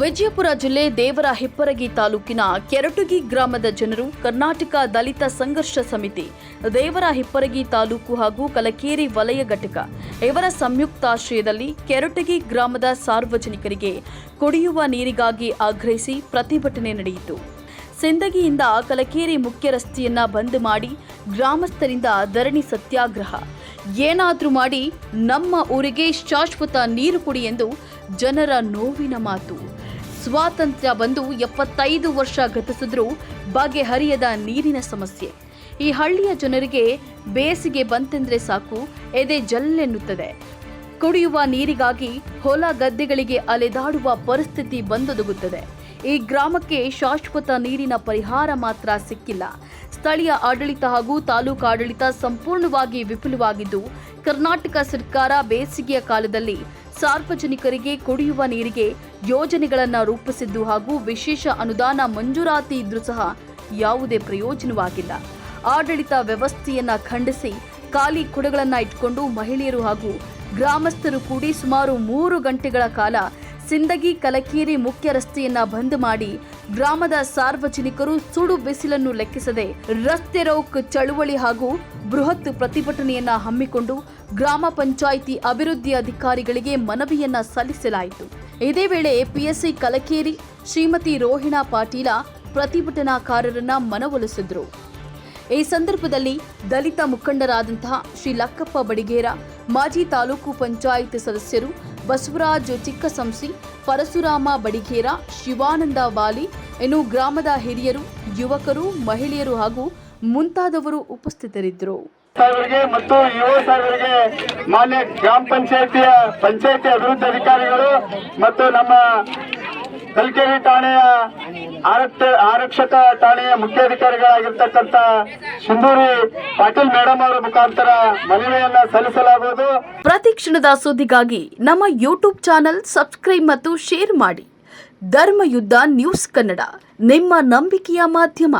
ವಿಜಯಪುರ ಜಿಲ್ಲೆ ದೇವರ ಹಿಪ್ಪರಗಿ ತಾಲೂಕಿನ ಕೆರಟಗಿ ಗ್ರಾಮದ ಜನರು ಕರ್ನಾಟಕ ದಲಿತ ಸಂಘರ್ಷ ಸಮಿತಿ, ದೇವರ ಹಿಪ್ಪರಗಿ ತಾಲೂಕು ಹಾಗೂ ಕಲಕೇರಿ ವಲಯ ಘಟಕ ಇವರ ಸಂಯುಕ್ತಾಶ್ರಯದಲ್ಲಿ ಕೆರಟಗಿ ಗ್ರಾಮದ ಸಾರ್ವಜನಿಕರಿಗೆ ಕುಡಿಯುವ ನೀರಿಗಾಗಿ ಆಗ್ರಹಿಸಿ ಪ್ರತಿಭಟನೆ ನಡೆಯಿತು. ಸಿಂದಗಿಯಿಂದ ಕಲಕೇರಿ ಮುಖ್ಯ ರಸ್ತೆಯನ್ನ ಬಂದ್ ಮಾಡಿ ಗ್ರಾಮಸ್ಥರಿಂದ ಧರಣಿ ಸತ್ಯಾಗ್ರಹ. ಏನಾದರೂ ಮಾಡಿ ನಮ್ಮ ಊರಿಗೆ ಶಾಶ್ವತ ನೀರು ಕೊಡಿ ಎಂದು ಜನರ ನೋವಿನ ಮಾತು. ಸ್ವಾತಂತ್ರ್ಯ ಬಂದು ಎಪ್ಪತ್ತೈದು ವರ್ಷ ಗತಿಸಿದ್ರೂ ಬಗೆಹರಿಯದ ನೀರಿನ ಸಮಸ್ಯೆ. ಈ ಹಳ್ಳಿಯ ಜನರಿಗೆ ಬೇಸಿಗೆ ಬಂತೆಂದ್ರೆ ಸಾಕು, ಎದೆ ಜಲ್ಲೆನ್ನುತ್ತದೆ. ಕುಡಿಯುವ ನೀರಿಗಾಗಿ ಹೊಲ ಗದ್ದೆಗಳಿಗೆ ಅಲೆದಾಡುವ ಪರಿಸ್ಥಿತಿ ಬಂದೊದಗುತ್ತದೆ. ಈ ಗ್ರಾಮಕ್ಕೆ ಶಾಶ್ವತ ನೀರಿನ ಪರಿಹಾರ ಮಾತ್ರ ಸಿಕ್ಕಿಲ್ಲ. ಸ್ಥಳೀಯ ಆಡಳಿತ ಹಾಗೂ ತಾಲೂಕು ಆಡಳಿತ ಸಂಪೂರ್ಣವಾಗಿ ವಿಫಲವಾಗಿದ್ದು, ಕರ್ನಾಟಕ ಸರ್ಕಾರ ಬೇಸಿಗೆಯ ಕಾಲದಲ್ಲಿ ಸಾರ್ವಜನಿಕರಿಗೆ ಕುಡಿಯುವ ನೀರಿಗೆ ಯೋಜನೆಗಳನ್ನು ರೂಪಿಸಿದ್ದು ಹಾಗೂ ವಿಶೇಷ ಅನುದಾನ ಮಂಜೂರಾತಿ ಇದ್ರೂ ಸಹ ಯಾವುದೇ ಪ್ರಯೋಜನವಾಗಿಲ್ಲ. ಆಡಳಿತ ವ್ಯವಸ್ಥೆಯನ್ನ ಖಂಡಿಸಿ ಖಾಲಿ ಕುಡಗಳನ್ನು ಇಟ್ಕೊಂಡು ಮಹಿಳೆಯರು ಹಾಗೂ ಗ್ರಾಮಸ್ಥರು ಕೂಡಿ ಸುಮಾರು ಮೂರು ಗಂಟೆಗಳ ಕಾಲ ಸಿಂದಗಿ, ಕಲಕೇರಿ ಮುಖ್ಯ ರಸ್ತೆಯನ್ನ ಬಂದ್ ಮಾಡಿ ಗ್ರಾಮದ ಸಾರ್ವಜನಿಕರು ಸುಡು ಬಿಸಿಲನ್ನು ಲೆಕ್ಕಿಸದೆ ರಸ್ತೆ ರೋಕ್ ಚಳುವಳಿ ಹಾಗೂ ಬೃಹತ್ ಪ್ರತಿಭಟನೆಯನ್ನ ಹಮ್ಮಿಕೊಂಡು ಗ್ರಾಮ ಪಂಚಾಯಿತಿ ಅಭಿವೃದ್ಧಿ ಅಧಿಕಾರಿಗಳಿಗೆ ಮನವಿಯನ್ನ ಸಲ್ಲಿಸಲಾಯಿತು. ಇದೇ ವೇಳೆ ಪಿಎಸ್ಸಿ ಕಲಕೇರಿ ಶ್ರೀಮತಿ ರೋಹಿಣಾ ಪಾಟೀಲ ಪ್ರತಿಭಟನಾಕಾರರನ್ನ ಮನವೊಲಿಸಿದ್ರು. ಈ ಸಂದರ್ಭದಲ್ಲಿ ದಲಿತ ಮುಖಂಡರಾದಂತಹ ಶ್ರೀ ಲಕ್ಕಪ್ಪ ಬಡಿಗೇರ, ಮಾಜಿ ತಾಲೂಕು ಪಂಚಾಯತ್ ಸದಸ್ಯರು ಬಸವರಾಜ್ ಚಿಕ್ಕಸಂಸಿ, ಪರಶುರಾಮ ಬಡಿಗೇರ, ಶಿವಾನಂದ ವಾಲಿ, ಇನ್ನು ಗ್ರಾಮದ ಹಿರಿಯರು, ಯುವಕರು, ಮಹಿಳೆಯರು ಹಾಗೂ ಮುಂತಾದವರು ಉಪಸ್ಥಿತರಿದ್ದರು. ಮತ್ತು ಯುವ ಸಾಹೇಬರಿಗೆ ಮಾನ್ಯ ಗ್ರಾಮ ಪಂಚಾಯತಿಯ ಪಂಚಾಯತಿ ಅಭಿವೃದ್ಧಿ ಅಧಿಕಾರಿಗಳು ಮತ್ತು ನಮ್ಮ ಕಲ್ಕೆರೆ ಠಾಣೆಯ ಆರಕ್ಷ ಆರಕ್ಷಕ ಠಾಣೆಯ ಮುಖ್ಯಾಧಿಕಾರಿಗಳಾಗಿರ್ತಕ್ಕಂಥ ಸಿಂಧೂರಿ ಪಾಟೀಲ್ ಮೇಡಮ್ ಅವರ ಮುಖಾಂತರ ಮನವಿಯನ್ನ ಸಲ್ಲಿಸಲಾಗುವುದು. ಪ್ರತಿ ಕ್ಷಣದ ಸುದ್ದಿಗಾಗಿ ನಮ್ಮ ಯೂಟ್ಯೂಬ್ ಚಾನೆಲ್ ಸಬ್ಸ್ಕ್ರೈಬ್ ಮತ್ತು ಶೇರ್ ಮಾಡಿ. ಧರ್ಮಯುದ್ಧ ನ್ಯೂಸ್ ಕನ್ನಡ ನಿಮ್ಮ ನಂಬಿಕೆಯ ಮಾಧ್ಯಮ.